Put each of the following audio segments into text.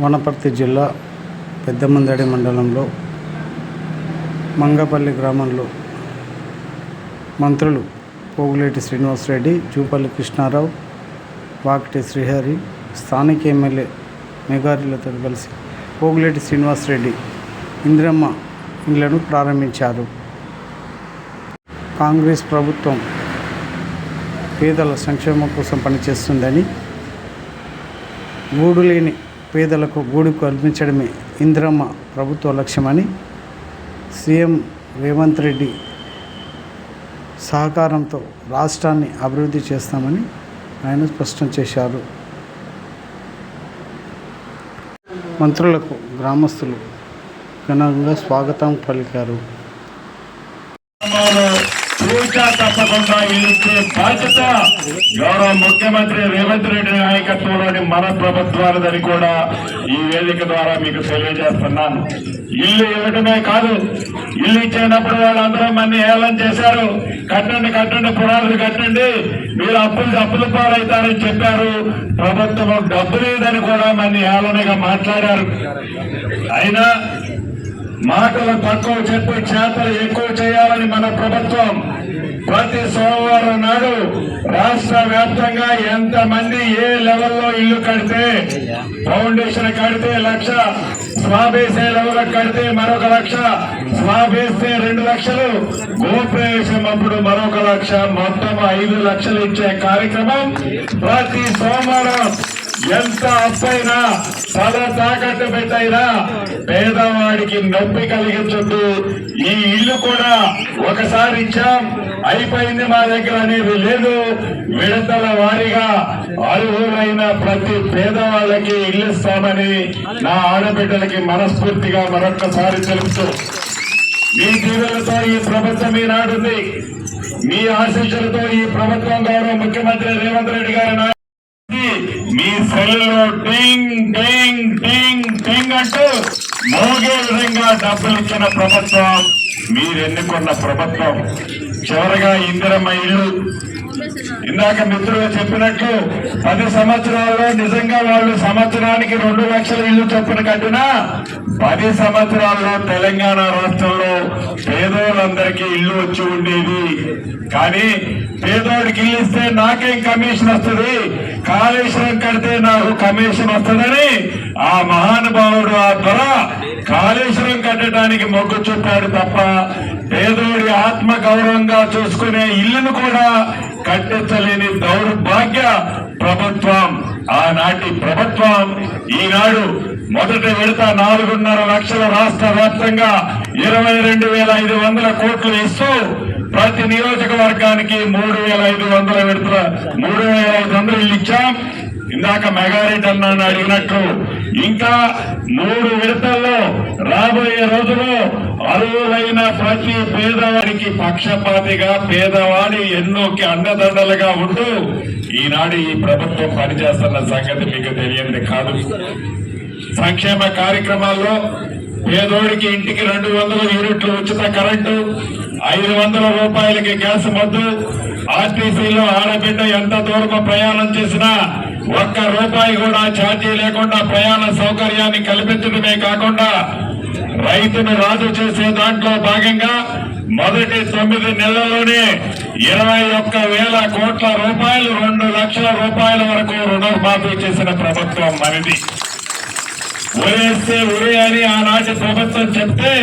వనపర్తి జిల్లా పెద్దమందడి మండలంలో మంగపల్లి గ్రామంలో మంత్రులు పోగులేటి శ్రీనివాసరెడ్డి జూపల్లి కృష్ణారావు వాకిటి శ్రీహరి స్థానిక ఎమ్మెల్యే మెగారిలతో కలిసి పోగులేటి శ్రీనివాసరెడ్డి ఇందిరమ్మ ఇళ్ళను ప్రారంభించారు. కాంగ్రెస్ ప్రభుత్వం పేదల సంక్షేమం కోసం పనిచేస్తుందని గూడు లేని పేదలకు గూడు కల్పించడమే ఇందిరమ్మ ప్రభుత్వ లక్ష్యమని సీఎం రేవంత్ రెడ్డి సహకారంతో రాష్ట్రాన్ని అభివృద్ధి చేస్తామని ఆయన స్పష్టం చేశారు. మంత్రులకు గ్రామస్తులు ఘనంగా స్వాగతం పలికారు. పూజా తప్పకుండా ఇచ్చే బాధ్యత గౌరవ ముఖ్యమంత్రి రేవంత్ రెడ్డి నాయకత్వంలోని మన ప్రభుత్వాలదని కూడా ఈ వేదిక ద్వారా మీకు తెలియజేస్తున్నాను. ఇల్లు ఇవ్వటమే కాదు ఇల్లు ఇచ్చేటప్పుడు వాళ్ళందరూ మన్ని ఏలం చేశారు. కట్టండి కట్టండి పునాదులు కట్టండి. మీరు అప్పులు అప్పుల పాలవుతారని చెప్పారు. ప్రభుత్వం డబ్బు లేదని కూడా మన్ని ఏలనగా మాట్లాడారు. అయినా మాటలు తక్కువ చెప్పి చేతలు ఎక్కువ చేయాలని మన ప్రభుత్వం ప్రతి సోమవారం నాడు రాష్ట్ర వ్యాప్తంగా ఎంత మంది ఏ లెవెల్లో ఇల్లు కడితే ఫౌండేషన్ కడితే లక్ష స్లాబ్ లెవెల్ కడితే మరొక లక్ష స్లాబ్ రెండు లక్షలు గోప్రవేశం అప్పుడు మరొక లక్ష మొత్తం ఐదు లక్షలు ఇచ్చే కార్యక్రమం ప్రతి సోమవారం ఎంత అప్పైనా తల తాకట్టు పెట్టైనా పేదవాడికి నొప్పి కలిగించొద్దు. ఈ ఇల్లు కూడా ఒకసారి ఇచ్చాం. అయిపోయింది మా దగ్గర అనేది లేదు. విడతల వారీగా అర్హులైన ప్రతి పేదవాళ్ళకి ఇల్లు ఇస్తామని నా ఆడబిడ్డలకి మనస్ఫూర్తిగా మరొక్కసారి తెలుపుతూ మీ దీవులతో ఈ ప్రభుత్వం ఈనాడుంది మీ ఆశీస్సులతో ఈ ప్రభుత్వం గౌరవ ముఖ్యమంత్రి రేవంత్ రెడ్డి గారి సెల్లో టింగ్ టింగ్ టింగ్ టింగ్ అంటూ మోగే విధంగా డబ్బులు ఇచ్చిన ప్రభుత్వం. మీరు ఎన్నుకున్న ప్రభుత్వం. చివరిగా ఇందిరమ్మ ఇల్లు. ఇందాక మిత్రులు చెప్పినట్లు పది సంవత్సరాల్లో నిజంగా వాళ్ళు సంవత్సరానికి రెండు లక్షల ఇల్లు చొప్పున కట్టినా పది సంవత్సరాల్లో తెలంగాణ రాష్ట్రంలో పేదోళ్ళందరికీ ఇల్లు వచ్చి ఉండేది. కానీ పేదోడికి ఇల్లు ఇస్తే నాకేం కమిషన్ వస్తుంది? కాళేశ్వరం కడితే నాకు కమిషన్ వస్తుందని ఆ మహానుభావుడు ఆ దొర కాళేశ్వరం కట్టడానికి మొగ్గు చూపాడు తప్ప పేదోడి ఆత్మ గౌరవంగా చూసుకునే ఇల్లును కూడా కట్టించలేని దౌర్భాగ్య ప్రభుత్వం ఆనాటి ప్రభుత్వం ఈనాడు మొదటి విడత నాలుగున్నర లక్షల రాష్ట్ర వ్యాప్తంగా ఇరవై రెండు వేల ఐదు వందల కోట్లు ఇస్తూ ప్రతి నియోజకవర్గానికి మూడు వేల ఐదు వందల విడతల మూడు వేల ఐదు వందలు ఇచ్చాం. ఇందాక మెగారెడ్డి అన్నాను అడిగినట్లు ఇంకా మూడు విడతల్లో రాబోయే రోజుల్లో అరువులైన ప్రతి పేదవాడికి పక్షపాతిగా పేదవాడి ఎన్నోకి అండదండలుగా ఉంటూ ఈనాడు ఈ ప్రభుత్వం పనిచేస్తున్న సంగతి మీకు తెలియంది కాదు. సంక్షేమ కార్యక్రమాల్లో పేదోడికి ఇంటికి రెండు వందల యూనిట్లు ఉచిత కరెంటు ఐదు వందల రూపాయలకి గ్యాస్ మద్దు. ఆర్టీసీలో ఆడబిడ్డ ఎంత దూరం ప్రయాణం చేసినా ఒక్క రూపాయి కూడా ఛార్జీ లేకుండా ప్రయాణ సౌకర్యాన్ని కల్పించడమే కాకుండా రైతును రాజు చేసే దాంట్లో భాగంగా మొదటి తొమ్మిది నెలల్లోనే ఇరవై ఒక్క వేల కోట్ల రూపాయలు రెండు లక్షల రూపాయల వరకు రుణమాఫీ చేసిన ప్రభుత్వం మనది. వరి వేస్తే ఉరి అని ఆనాటి ప్రభుత్వం చెప్తే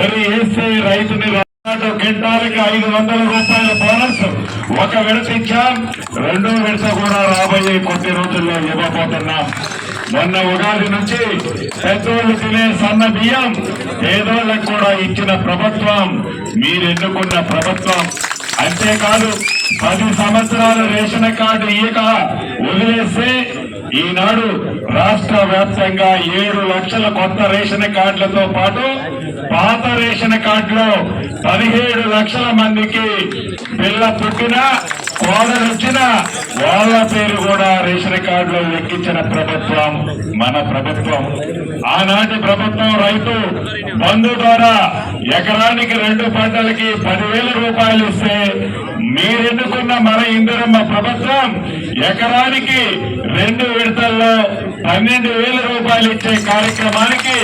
ఒరి వేస్తే రైతుని క్వింటాలకి ఐదు వందల రూపాయల బోనస్ ఒక విడత ఇచ్చాం. రెండో విడత కూడా రాబోయే కొద్ది రోజుల్లో ఇవ్వబోతున్నాం. మొన్న ఉగాది నుంచి పెద్దోళ్ళు తినే సన్న బియ్యం పేదోళ్ళకు కూడా ఇచ్చిన ప్రభుత్వం. మీరు ఎన్నుకున్న ప్రభుత్వం. అంతేకాదు పది సంవత్సరాలు రేషన్ కార్డు ఇయ్యక వదిలేస్తే ఈనాడు రాష్ట్ర వ్యాప్తంగా ఏడు లక్షల కొత్త రేషన్ కార్డులతో పాటు పాత రేషన్ కార్డులో పదిహేడు లక్షల మందికి పిల్ల పుట్టిన కోడలు వాళ్ళ పేరు కూడా రేషన్ కార్డులో లెక్కించిన ప్రభుత్వం మన ప్రభుత్వం. ఆనాటి ప్రభుత్వం రైతు బంధు ద్వారా ఎకరానికి రెండు పంటలకి పదివేల రూపాయలు ఇస్తే మీరెన్నుకున్న మన ఇందిరమ్మ ప్రభుత్వం? ఎకరానికి రెండు విడతల్లో పన్నెండు వేల రూపాయలు ఇచ్చే కార్యక్రమానికి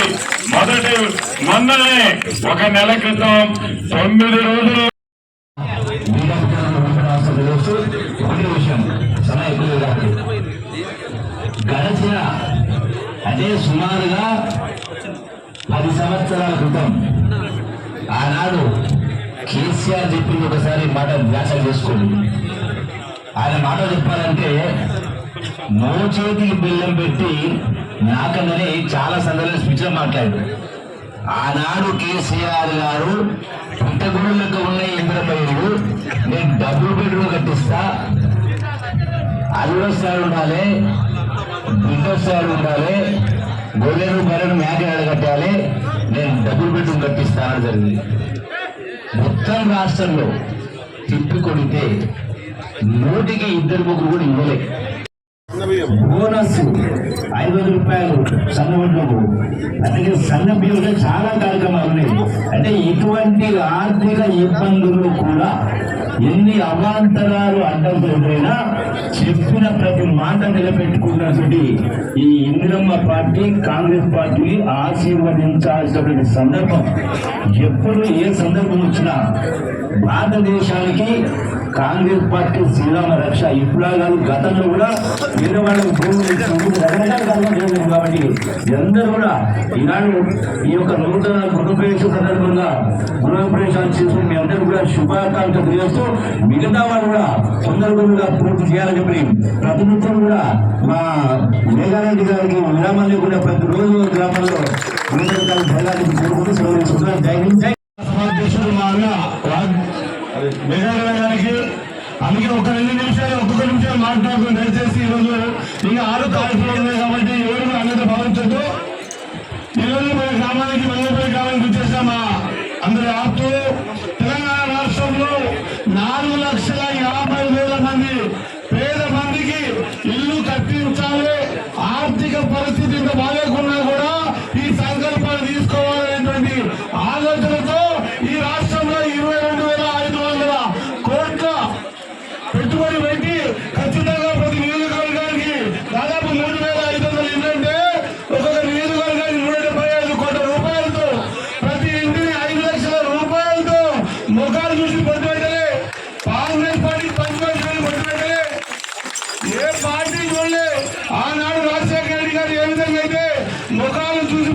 మొదటి మొన్ననే ఒక నెల క్రితం తొమ్మిది రోజులు. ఒకటే గడచిన అదే సుమారుగా పది సంవత్సరాల క్రితం ఆనాడు కేసీఆర్ చెప్పింది ఒకసారి మాట వ్యాసం చేసుకోండి. ఆయన మాట చెప్పాలంటే మోచేతికి బిల్లం పెట్టి నాకందని చాలా సందర్భాలు స్పీచ్లో మాట్లాడారు ఆనాడు కేసీఆర్ గారు పుట్టగొడులకు ఉన్న ఇంద్రమయ్యుడు నేను డబుల్ బెడ్రూమ్ కట్టిస్తా. అల్లుడు ఉండాలి. బిడ్డ ఉండాలి. గొర్రెలు బర్రెలు మేకలు కట్టాలి. నేను డబుల్ బెడ్రూమ్ కట్టిస్తానని జరిగింది. మొత్తం రాష్ట్రంలో తిప్పి కొడితే నూటికి ఇద్దరు ముగ్గురు కూడా ఇవ్వలే. బోనస్ ఐదు వందల రూపాయలు సన్న వడ్లకు అందుకే సన్న బియ్యంలో చాలా కార్యక్రమాలు ఉన్నాయి. అంటే ఇటువంటి ఆర్థిక ఇబ్బందులు కూడా ఎన్ని అవాంతరాలు అడ్డంకులు చెప్పిన ప్రతి మాట నిలబెట్టుకున్నటువంటి ఈ ఇందిరమ్మ పార్టీ కాంగ్రెస్ పార్టీ ఆశీర్వదించాల్సినటువంటి సందర్భం. ఎప్పుడు ఏ సందర్భం వచ్చినా భారతదేశానికి కాంగ్రెస్ పార్టీ శ్రీరామ రక్ష ఇప్పుడు కాదు గతంలో కూడా వేరే వాళ్ళకి భూమి రకరకాల కారణాలు జరిగింది కాబట్టి అందరూ కూడా ఈనాడు ఈ యొక్క నూతన గృహప్రవేశ సందర్భంగా గృహప్రవేశాలు చేసుకుని మీ అందరూ కూడా శుభాకాంక్షలు తెలియజేస్తూ మిగతా వాళ్ళు కూడా తొందరగా పూర్తి చేయాలని చెప్పి ప్రతినిత్యం కూడా మా మేఘారెడ్డి గారికి విరామాన్ని కూడా ప్రతిరోజు గ్రామంలో నూతన జరగాలని కోరుకుంటూ సెలవు తీసుకుంటున్నాను. జై హింద్ జై సమాధ్యక్షుడు అందుకే ఒక రెండు నిమిషాలు ఒక్కొక్క నిమిషాలు మాట్లాడుకుని దయచేసి ఈరోజు ఇంకా ఆరు కార్యక్రమాలు కాబట్టి ఎవరు అన్నది భావించద్దు. ఈరోజు మన గ్రామానికి మంగళపల్లి గ్రామానికి వచ్చేసిన మా అందరి ఆప్తూ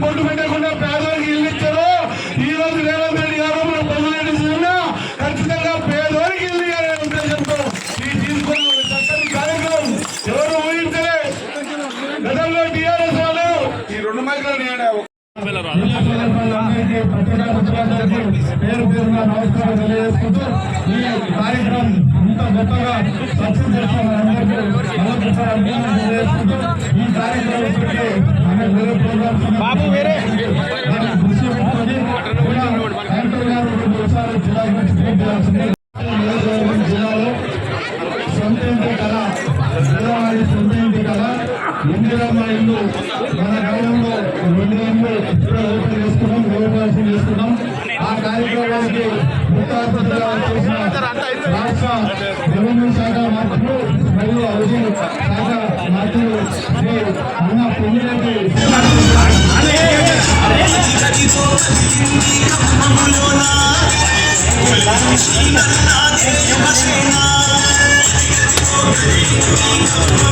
బొడ్డు పెట్టకుండా పేదవారికి ఇల్లు ఇచ్చారు ఈ రోజు రేవంత్ రెడ్డి గారు మన పొందులేని ఉన్నా ఖచ్చితంగా పేదవారికి ఇల్లు ఇవ్వాలనే ఉద్దేశంతో ఈ తీసుకున్న ఒక చక్కని కార్యక్రమం ఎవరు ఊహించలే గతంలో టీఆర్ఎస్ వాళ్ళు ఈ రెండు మైకులు పేరు పేరున నమస్కారం తెలియజేసుకుంటూ ఈ కార్యక్రమం ఇంత గొప్పగా సక్సెస్ మరొకసారి అభినందనలు తెలియజేసుకుంటూ ఈ కార్యక్రమం ఇప్పటికే మన వేరే ప్రోగ్రామ్స్ బాబు వేరే. దృష్టి పెట్టుకొని కూడా గారు రెండు జిల్లా గురించి తెలియజేయాల్సింది రెవెన్యూ శాఖ మార్పులు మరియు హౌసింగ్ శాఖ మార్పులు. శ్రీ అన్న పొంగిరెడ్డి Thank